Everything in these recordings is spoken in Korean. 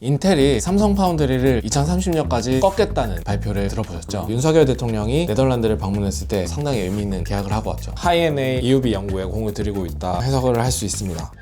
인텔이 삼성 파운드리를 2030년까지 꺾겠다는 발표를 들어보셨죠? 윤석열 대통령이 네덜란드를 방문했을 때 상당히 의미 있는 계약을 하고 왔죠. 하이엔의 EUV 연구에 공을 들이고 있다 해석을 할 수 있습니다.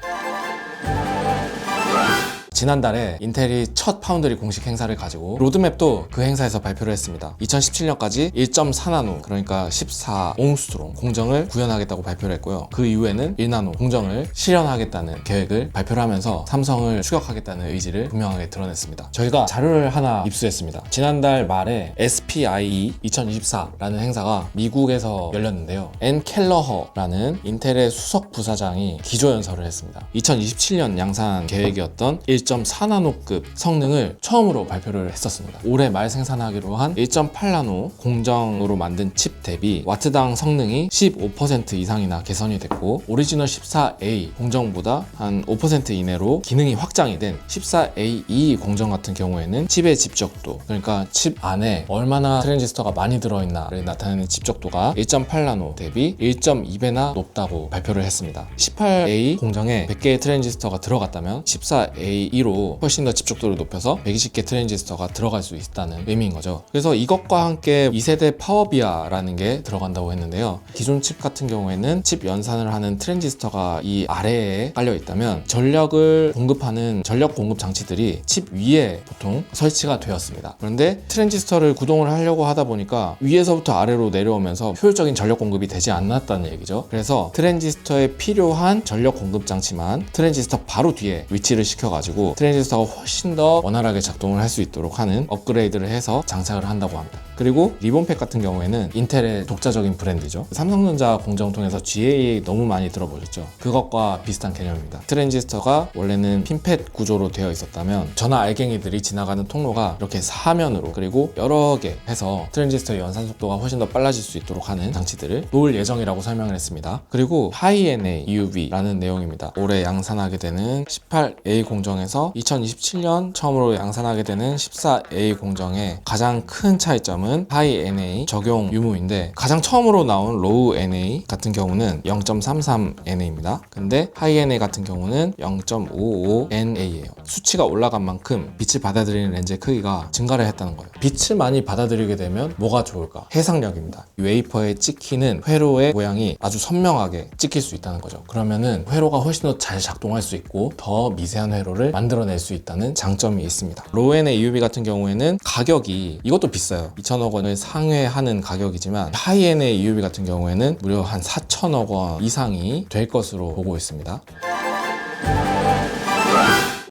지난달에 인텔이 첫 파운드리 공식 행사를 가지고 로드맵도 그 행사에서 발표를 했습니다. 2017년까지 1.4나노 그러니까 14옹스트롱 공정을 구현하겠다고 발표를 했고요. 그 이후에는 1나노 공정을 실현하겠다는 계획을 발표를 하면서 삼성을 추격하겠다는 의지를 분명하게 드러냈습니다. 저희가 자료를 하나 입수했습니다. 지난달 말에 SPIE 2024라는 행사가 미국에서 열렸는데요. 앤 켈러허라는 인텔의 수석 부사장이 기조연설을 했습니다. 2027년 양산 계획이었던 1.4나노급 성능을 처음으로 발표를 했었습니다. 올해 말 생산하기로 한 1.8나노 공정으로 만든 칩 대비 와트당 성능이 15% 이상이나 개선이 됐고 오리지널 14A 공정보다 한 5% 이내로 기능이 확장이 된 14A2 공정 같은 경우에는 칩의 집적도 그러니까 칩 안에 얼마나 트랜지스터가 많이 들어있나를 나타내는 집적도가 1.8나노 대비 1.2배나 높다고 발표를 했습니다. 18A 공정에 100개의 트랜지스터가 들어갔다면 14A2 로 훨씬 더 집적도를 높여서 120개 트랜지스터가 들어갈 수 있다는 의미인 거죠. 그래서 이것과 함께 2세대 파워비아라는 게 들어간다고 했는데요. 기존 칩 같은 경우에는 칩 연산을 하는 트랜지스터가 이 아래에 깔려 있다면 전력을 공급하는 전력 공급 장치들이 칩 위에 보통 설치가 되었습니다. 그런데 트랜지스터를 구동을 하려고 하다 보니까 위에서부터 아래로 내려오면서 효율적인 전력 공급이 되지 않았다는 얘기죠. 그래서 트랜지스터에 필요한 전력 공급 장치만 트랜지스터 바로 뒤에 위치를 시켜가지고 트랜지스터가 훨씬 더 원활하게 작동을 할 수 있도록 하는 업그레이드를 해서 장착을 한다고 합니다. 그리고 리본팩 같은 경우에는 인텔의 독자적인 브랜드죠. 삼성전자 공정 통해서 GA 너무 많이 들어보셨죠. 그것과 비슷한 개념입니다. 트랜지스터가 원래는 핀팻 구조로 되어 있었다면 전화 알갱이들이 지나가는 통로가 이렇게 사면으로 그리고 여러 개 해서 트랜지스터의 연산 속도가 훨씬 더 빨라질 수 있도록 하는 장치들을 놓을 예정이라고 설명을 했습니다. 그리고 하이엔의 EUV라는 내용입니다. 올해 양산하게 되는 18A 공정에서 2027년 처음으로 양산하게 되는 14A 공정의 가장 큰 차이점은 하이 NA 적용 유무인데 가장 처음으로 나온 로우 NA 같은 경우는 0.33 NA입니다. 근데 하이 NA 같은 경우는 0.55 NA예요. 수치가 올라간 만큼 빛을 받아들이는 렌즈의 크기가 증가를 했다는 거예요. 빛을 많이 받아들이게 되면 뭐가 좋을까? 해상력입니다. 이 웨이퍼에 찍히는 회로의 모양이 아주 선명하게 찍힐 수 있다는 거죠. 그러면은 회로가 훨씬 더 잘 작동할 수 있고 더 미세한 회로를 만 들어낼 수 있다는 장점이 있습니다. 로엔의 EUV 같은 경우에는 가격이 이것도 비싸요. 2천억 원을 상회하는 가격이지만 하이엔의 EUV 같은 경우에는 무려 한 4천억 원 이상이 될 것으로 보고 있습니다.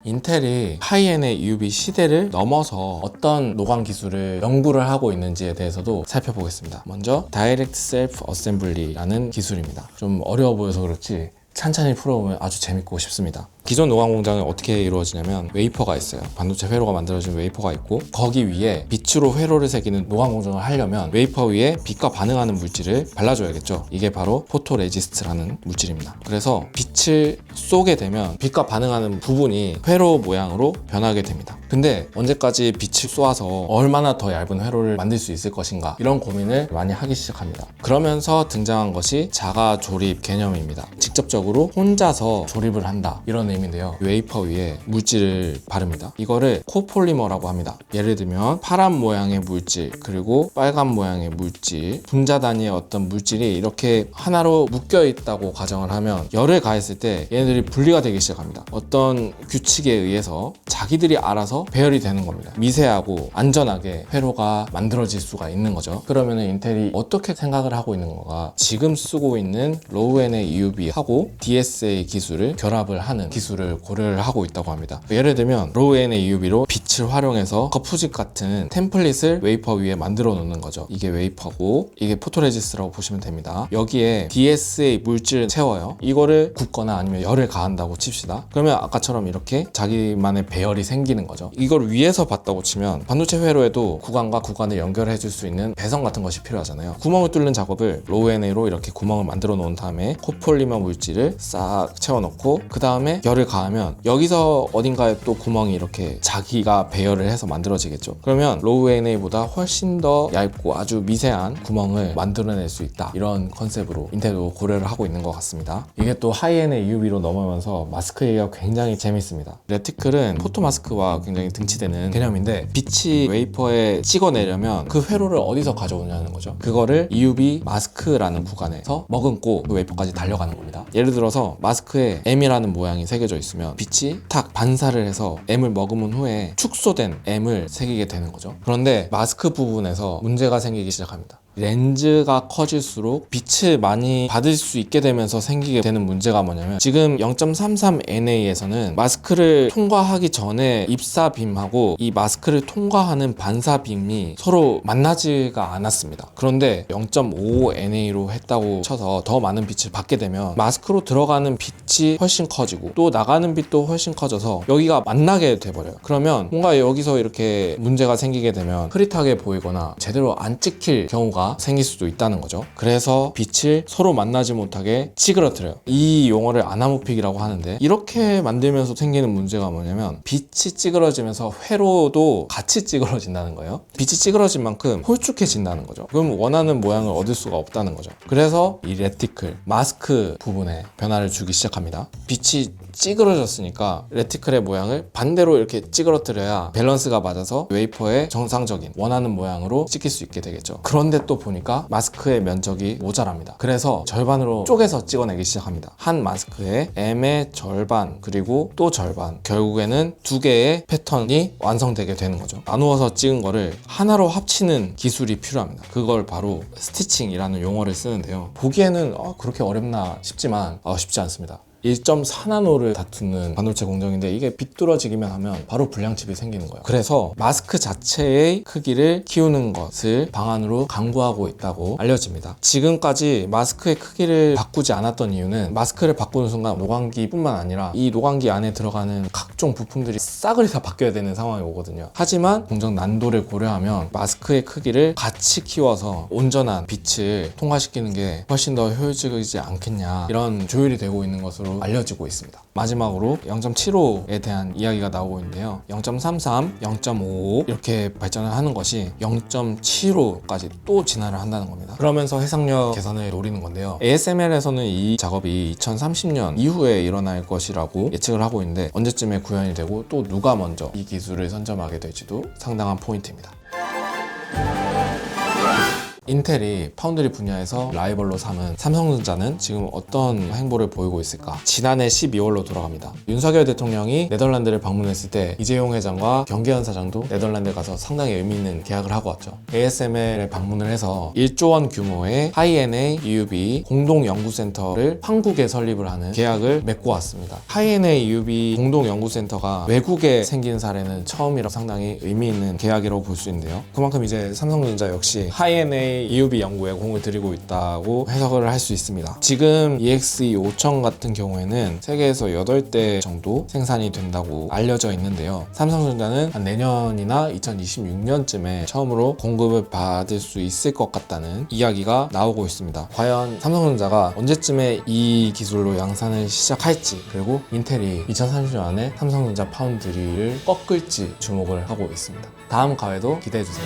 인텔이 하이엔의 EUV 시대를 넘어서 어떤 노광 기술을 연구를 하고 있는지에 대해서도 살펴보겠습니다. 먼저 다이렉트 셀프 어셈블리라는 기술입니다. 좀 어려워 보여서 그렇지 찬찬히 풀어보면 아주 재밌고 쉽습니다. 기존 노광 공장은 어떻게 이루어지냐면 웨이퍼가 있어요. 반도체 회로가 만들어진 웨이퍼가 있고 거기 위에 빛으로 회로를 새기는 노광 공정을 하려면 웨이퍼 위에 빛과 반응하는 물질을 발라줘야겠죠. 이게 바로 포토레지스트라는 물질입니다. 그래서 빛을 쏘게 되면 빛과 반응하는 부분이 회로 모양으로 변하게 됩니다. 근데 언제까지 빛을 쏘아서 얼마나 더 얇은 회로를 만들 수 있을 것인가 이런 고민을 많이 하기 시작합니다. 그러면서 등장한 것이 자가 조립 개념입니다. 직접적으로 혼자서 조립을 한다 이런 의미인데요. 웨이퍼 위에 물질을 바릅니다. 이거를 코폴리머라고 합니다. 예를 들면 파란 모양의 물질 그리고 빨간 모양의 물질 분자 단위의 어떤 물질이 이렇게 하나로 묶여 있다고 가정을 하면 열을 가했을 때 얘네들이 분리가 되기 시작합니다. 어떤 규칙에 의해서 자기들이 알아서 배열이 되는 겁니다. 미세하고 안전하게 회로가 만들어질 수가 있는 거죠. 그러면 인텔이 어떻게 생각을 하고 있는 건가? 지금 쓰고 있는 로우엔의 EUV하고 DSA 기술을 결합을 하는 기술 을 고려를 하고 있다고 합니다. 예를 들면 로우엔의 EUV로 빛을 활용해서 거푸집 같은 템플릿을 웨이퍼 위에 만들어 놓는 거죠. 이게 웨이퍼고 이게 포토레지스라고 보시면 됩니다. 여기에 DSA 물질을 채워요. 이거를 굽거나 아니면 열을 가한다고 칩시다. 그러면 아까처럼 이렇게 자기만의 배열이 생기는 거죠. 이걸 위에서 봤다고 치면 반도체 회로에도 구간과 구간을 연결해 줄 수 있는 배선 같은 것이 필요하잖아요. 구멍을 뚫는 작업을 로우 NA로 이렇게 구멍을 만들어 놓은 다음에 코폴리머 물질을 싹 채워 넣고 그 다음에 열을 열을 가하면 여기서 어딘가에 또 구멍이 이렇게 자기가 배열을 해서 만들어지겠죠. 그러면 로우 NA보다 훨씬 더 얇고 아주 미세한 구멍을 만들어낼 수 있다. 이런 컨셉으로 인텔도 고려를 하고 있는 것 같습니다. 이게 또 하이엔의 UV로 넘어가면서 마스크 얘기가 굉장히 재밌습니다. 레티클은 포토 마스크와 굉장히 등치되는 개념인데 빛이 웨이퍼에 찍어내려면 그 회로를 어디서 가져오냐는 거죠. 그거를 EUV 마스크라는 구간에서 머금고 그 웨이퍼까지 달려가는 겁니다. 예를 들어서 마스크에 M이라는 모양이 새겨 져 있으면 빛이 탁 반사를 해서 M을 머금은 후에 축소된 M을 새기게 되는 거죠. 그런데 마스크 부분에서 문제가 생기기 시작합니다. 렌즈가 커질수록 빛을 많이 받을 수 있게 되면서 생기게 되는 문제가 뭐냐면 지금 0.33NA에서는 마스크를 통과하기 전에 입사빔하고 이 마스크를 통과하는 반사빔이 서로 만나지가 않았습니다. 그런데 0.55NA로 했다고 쳐서 더 많은 빛을 받게 되면 마스크로 들어가는 빛이 훨씬 커지고 또 나가는 빛도 훨씬 커져서 여기가 만나게 돼버려요. 그러면 뭔가 여기서 이렇게 문제가 생기게 되면 흐릿하게 보이거나 제대로 안 찍힐 경우가 생길 수도 있다는 거죠. 그래서 빛을 서로 만나지 못하게 찌그러뜨려요. 이 용어를 아나모픽이라고 하는데 이렇게 만들면서 생기는 문제가 뭐냐면 빛이 찌그러지면서 회로도 같이 찌그러진다는 거예요. 빛이 찌그러진 만큼 홀쭉해진다는 거죠. 그럼 원하는 모양을 얻을 수가 없다는 거죠. 그래서 이 레티클 마스크 부분에 변화를 주기 시작합니다. 빛이 찌그러졌으니까 레티클의 모양을 반대로 이렇게 찌그러뜨려야 밸런스가 맞아서 웨이퍼의 정상적인 원하는 모양으로 찍힐 수 있게 되겠죠. 그런데 또 보니까 마스크의 면적이 모자랍니다. 그래서 절반으로 쪼개서 찍어내기 시작합니다. 한 마스크의 M의 절반 그리고 또 절반 결국에는 두 개의 패턴이 완성되게 되는 거죠. 나누어서 찍은 거를 하나로 합치는 기술이 필요합니다. 그걸 바로 스티칭이라는 용어를 쓰는데요. 보기에는 어, 그렇게 어렵나 싶지만 어, 쉽지 않습니다. 1.4나노를 다투는 반도체 공정인데 이게 비뚤어지기만 하면 바로 불량칩이 생기는 거예요. 그래서 마스크 자체의 크기를 키우는 것을 방안으로 강구하고 있다고 알려집니다. 지금까지 마스크의 크기를 바꾸지 않았던 이유는 마스크를 바꾸는 순간 노광기뿐만 아니라 이 노광기 안에 들어가는 각종 부품들이 싸그리 다 바뀌어야 되는 상황이 오거든요. 하지만 공정 난도를 고려하면 마스크의 크기를 같이 키워서 온전한 빛을 통과시키는 게 훨씬 더 효율적이지 않겠냐 이런 조율이 되고 있는 것으로 알려지고 있습니다. 마지막으로 0.75에 대한 이야기가 나오고 있는데요. 0.33, 0.55 이렇게 발전을 하는 것이 0.75까지 또 진화를 한다는 겁니다. 그러면서 해상력 개선을 노리는 건데요. ASML에서는 이 작업이 2030년 이후에 일어날 것이라고 예측을 하고 있는데 언제쯤에 구현이 되고 또 누가 먼저 이 기술을 선점하게 될지도 상당한 포인트입니다. 인텔이 파운드리 분야에서 라이벌로 삼은 삼성전자는 지금 어떤 행보를 보이고 있을까? 지난해 12월로 돌아갑니다. 윤석열 대통령이 네덜란드를 방문했을 때 이재용 회장과 경계현 사장도 네덜란드 가서 상당히 의미 있는 계약을 하고 왔죠. ASML에 방문을 해서 1조 원 규모의 하이엔A EUV 공동 연구센터를 한국에 설립을 하는 계약을 맺고 왔습니다. 하이엔A EUV 공동 연구센터가 외국에 생긴 사례는 처음이라 상당히 의미 있는 계약이라고 볼 수 있는데요. 그만큼 이제 삼성전자 역시 하이엔A EUV 연구에 공을 들이고 있다고 해석을 할 수 있습니다. 지금 EXE 5000 같은 경우에는 세계에서 8대 정도 생산이 된다고 알려져 있는데요. 삼성전자는 한 내년이나 2026년쯤에 처음으로 공급을 받을 수 있을 것 같다는 이야기가 나오고 있습니다. 과연 삼성전자가 언제쯤에 이 기술로 양산을 시작할지 그리고 인텔이 2030년 안에 삼성전자 파운드리를 꺾을지 주목을 하고 있습니다. 다음 가회도 기대해 주세요.